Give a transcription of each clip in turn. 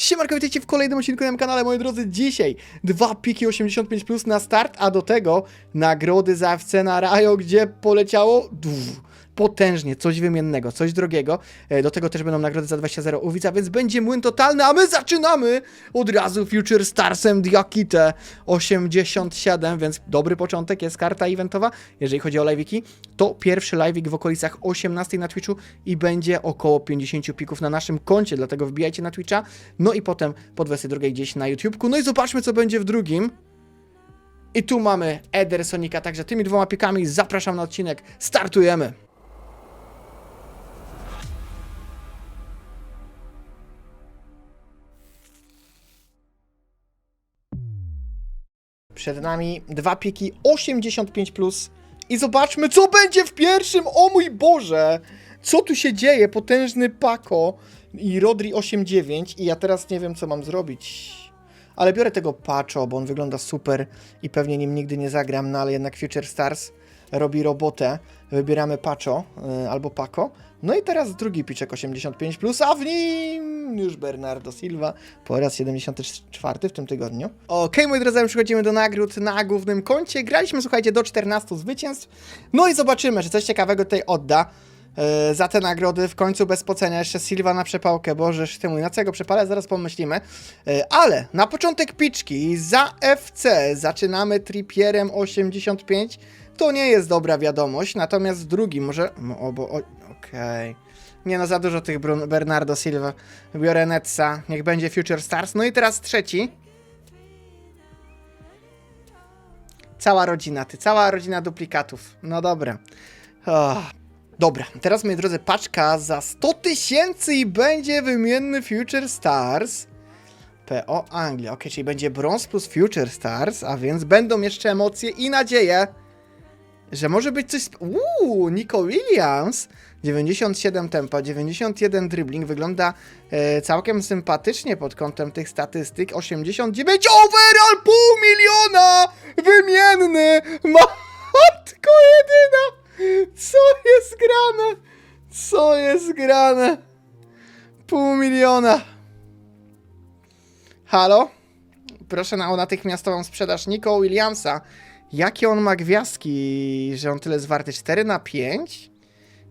Siemanko, witajcie w kolejnym odcinku na kanale, moi drodzy. Dzisiaj dwa piki 85 plus na start, a do tego nagrody za FC na Rajo, gdzie poleciało potężnie, coś wymiennego, coś drogiego. E, Do tego też będą nagrody za 20 u widza, więc będzie młyn totalny, a my zaczynamy od razu Future Starsem Diakite 87, więc dobry początek, jest karta eventowa. Jeżeli chodzi o live'iki, to pierwszy live'ik w okolicach 18 na Twitchu i będzie około 50 pików na naszym koncie, dlatego wbijajcie na Twitcha, no i potem po 22 gdzieś na YouTubeku. No i zobaczmy, co będzie w drugim. I tu mamy Edersonika, także tymi dwoma pikami zapraszam na odcinek. Startujemy! Przed nami dwa piki 85 plus i zobaczmy co będzie w pierwszym. O mój Boże! Co tu się dzieje? Potężny Paco i Rodri 89 i ja teraz nie wiem co mam zrobić. Ale biorę tego Pacho, bo on wygląda super i pewnie nim nigdy nie zagram, no ale jednak Future Stars robi robotę. Wybieramy Pacho y, albo Paco. No i teraz drugi piczek 85, plus, a w nim już Bernardo Silva po raz 74 w tym tygodniu. Okej, moi drodzy, przechodzimy do nagród na głównym koncie. Graliśmy, słuchajcie, do 14 zwycięstw. No i zobaczymy, czy coś ciekawego tutaj odda. e, za te nagrody w końcu bez pocenia. Jeszcze Silva na przepałkę, bożeż ty mój, na co go przepalę, zaraz pomyślimy. E, Ale na początek piczki za FC zaczynamy Trippierem 85. To nie jest dobra wiadomość, natomiast drugi może... O, bo... Okej. Nie no, za dużo tych Brun Bernardo Silva. Biorę Netsa, niech będzie Future Stars. No i teraz trzeci. Cała rodzina, ty, cała rodzina duplikatów. No dobra. Oh. Dobra, teraz moi drodzy, paczka za 100 tysięcy i będzie wymienny Future Stars. PO Anglia, ok, czyli będzie brąz plus Future Stars, a więc będą jeszcze emocje i nadzieje, że może być coś. Uuu, Nico Williams. 97 tempa, 91 dribbling, wygląda e, całkiem sympatycznie pod kątem tych statystyk. 89 overall, pół miliona! Wymienny! Matko jedyna! Co jest grane? Co jest grane? Pół miliona. Halo? Proszę na, o natychmiastową sprzedaż Nico Williamsa. Jakie on ma gwiazdki, że on tyle jest warty? 4 na 5?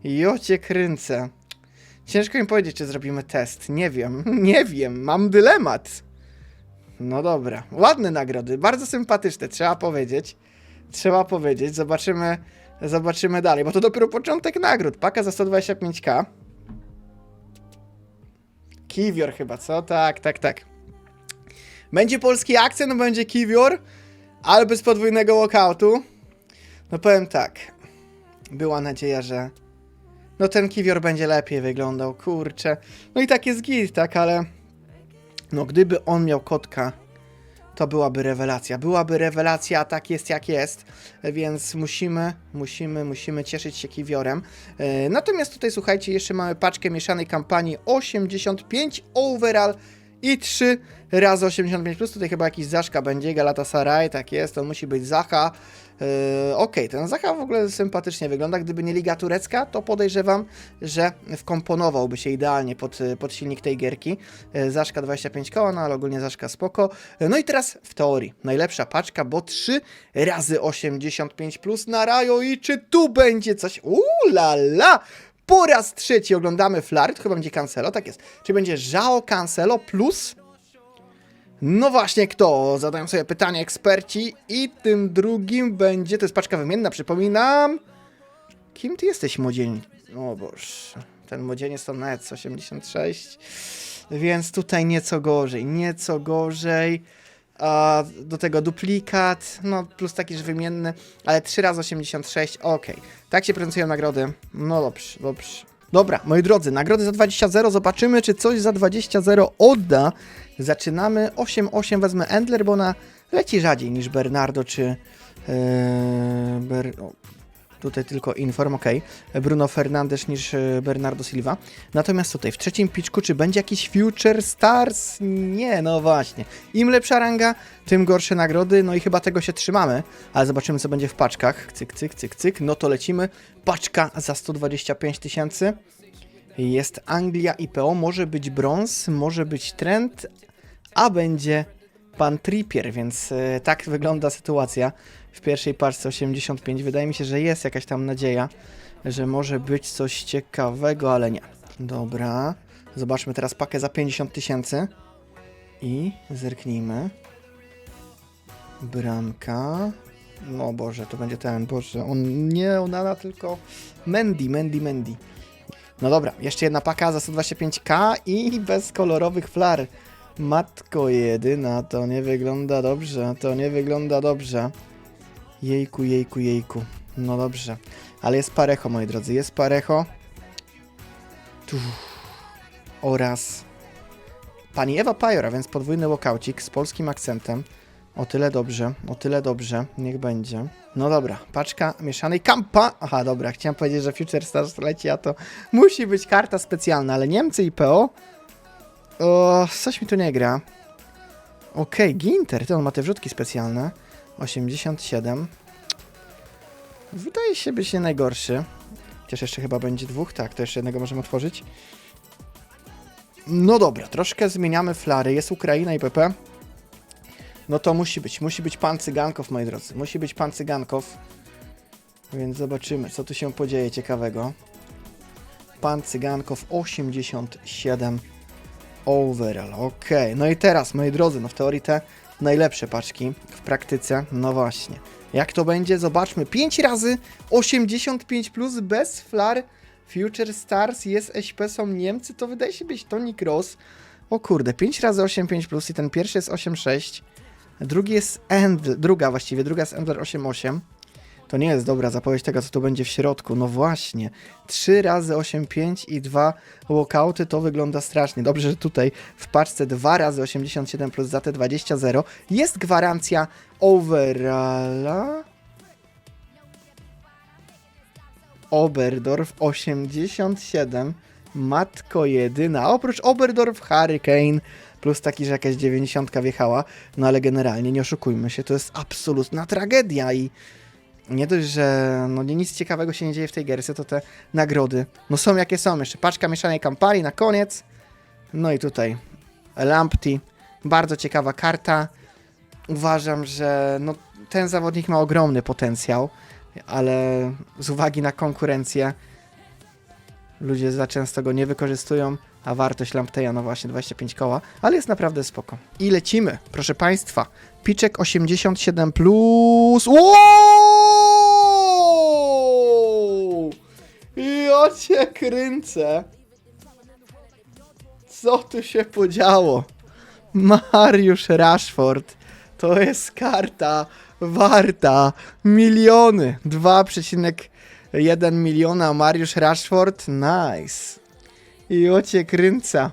Jocie kręcę. Ciężko mi powiedzieć, czy zrobimy test. Nie wiem, nie wiem, mam dylemat. No dobra, ładne nagrody, bardzo sympatyczne, trzeba powiedzieć. Trzeba powiedzieć, zobaczymy, zobaczymy dalej, bo to dopiero początek nagród. Paka za 125k. Kiwior chyba, co? Tak, tak, tak. Będzie polski akcent, będzie kiwior, ale bez podwójnego walkoutu. No powiem tak. Była nadzieja, że no ten kiwior będzie lepiej wyglądał, kurczę. No i tak jest git, tak, ale no gdyby on miał kotka, to byłaby rewelacja. Byłaby rewelacja, a tak jest jak jest, więc musimy, musimy, musimy cieszyć się kiwiorem. E, Natomiast tutaj słuchajcie, jeszcze mamy paczkę mieszanej kampanii 85 overall i 3 razy 85 plus. Tutaj chyba jakiś Zaszka będzie, Galatasaray, tak jest, to musi być Zacha. Yy, Okej, ten Zacha w ogóle sympatycznie wygląda. Gdyby nie Liga Turecka, to podejrzewam, że wkomponowałby się idealnie pod, pod silnik tej gierki. Yy, Zaszka 25 koła, no ale ogólnie Zaszka spoko. Yy, No i teraz w teorii najlepsza paczka, bo 3 razy 85 plus na Rajo i czy tu będzie coś? Uuu la la! Po raz trzeci oglądamy Flary, to chyba będzie Cancelo, tak jest. Czy będzie Żao Cancelo plus... No właśnie, kto? Zadają sobie pytanie eksperci i tym drugim będzie... To jest paczka wymienna, przypominam. Kim ty jesteś, młodzień? O boż, ten młodzieniec to net 86. Więc tutaj nieco gorzej, nieco gorzej. Do tego duplikat, no plus taki, że wymienny, ale 3 razy 86, okej. Tak się prezentują nagrody. No dobrze, dobrze. Dobra, moi drodzy, nagrody za 20-0, zobaczymy, czy coś za 20-0 odda. Zaczynamy 8-8, wezmę Endler, bo ona leci rzadziej niż Bernardo, czy... Yy, Ber... Tutaj tylko inform, ok. Bruno Fernandes niż e, Bernardo Silva. Natomiast tutaj w trzecim piczku, czy będzie jakiś Future Stars? Nie, no właśnie. Im lepsza ranga, tym gorsze nagrody, no i chyba tego się trzymamy. Ale zobaczymy, co będzie w paczkach. Cyk, cyk, cyk, cyk. No to lecimy. Paczka za 125 tysięcy. Jest Anglia IPO, może być brąz, może być trend, a będzie pan Trippier, więc e, tak wygląda sytuacja w pierwszej paczce 85. Wydaje mi się, że jest jakaś tam nadzieja, że może być coś ciekawego, ale nie. Dobra, zobaczmy teraz pakę za 50 tysięcy i zerknijmy. Bramka. No Boże, to będzie ten, Boże, on nie Onana, tylko Mendy, Mendy, Mendy. No dobra, jeszcze jedna paka za 125k i bez kolorowych flar. Matko jedyna, to nie wygląda dobrze, to nie wygląda dobrze. Jejku, jejku, jejku. No dobrze, ale jest parecho, moi drodzy, jest parecho. Tu. Oraz pani Ewa Pajora, więc podwójny łokaucik z polskim akcentem. O tyle dobrze, o tyle dobrze, niech będzie. No dobra, paczka mieszanej kampa. Aha, dobra, chciałem powiedzieć, że Future Stars leci, a to musi być karta specjalna, ale Niemcy i PO. O, coś mi tu nie gra. Okej, Ginter, to on ma te wrzutki specjalne. 87. Wydaje się być nie najgorszy. Chociaż jeszcze chyba będzie dwóch, tak, to jeszcze jednego możemy otworzyć. No dobra, troszkę zmieniamy flary. Jest Ukraina i PP. No to musi być, musi być pan Cygankow, moi drodzy. Musi być pan Cygankow. Więc zobaczymy, co tu się podzieje ciekawego. Pan Cygankow 87 overall. Ok, no i teraz, moi drodzy, no w teorii te najlepsze paczki, w praktyce, no właśnie. Jak to będzie? Zobaczmy. 5 razy 85 plus bez flar. Future Stars jest SP, są Niemcy, to wydaje się być Tony Cross. O kurde, 5 razy 85 plus i ten pierwszy jest 86. Drugi jest End, druga właściwie, druga jest Endler 88. To nie jest dobra zapowiedź tego, co tu będzie w środku. No właśnie. 3 razy 85 i 2 walkouty to wygląda strasznie. Dobrze, że tutaj w paczce 2 razy 87 plus za te 20 0 jest gwarancja overalla. Oberdorf 87. Matko jedyna. Oprócz Oberdorf Hurricane plus taki, że jakaś 90 wjechała. No ale generalnie nie oszukujmy się, to jest absolutna tragedia i nie dość, że no nic ciekawego się nie dzieje w tej gierce, to te nagrody, no są jakie są. Jeszcze paczka mieszanej kampanii na koniec. No i tutaj Lampty, bardzo ciekawa karta. Uważam, że no, ten zawodnik ma ogromny potencjał, ale z uwagi na konkurencję ludzie za często go nie wykorzystują, a wartość Lampteja no właśnie 25 koła, ale jest naprawdę spoko. I lecimy, proszę Państwa. Piczek 87 plus. Wow! Ja cię kręcę. Co tu się podziało? Mariusz Rashford. To jest karta warta miliony. 2,1 miliona Mariusz Rashford. Nice. I ocie kręca.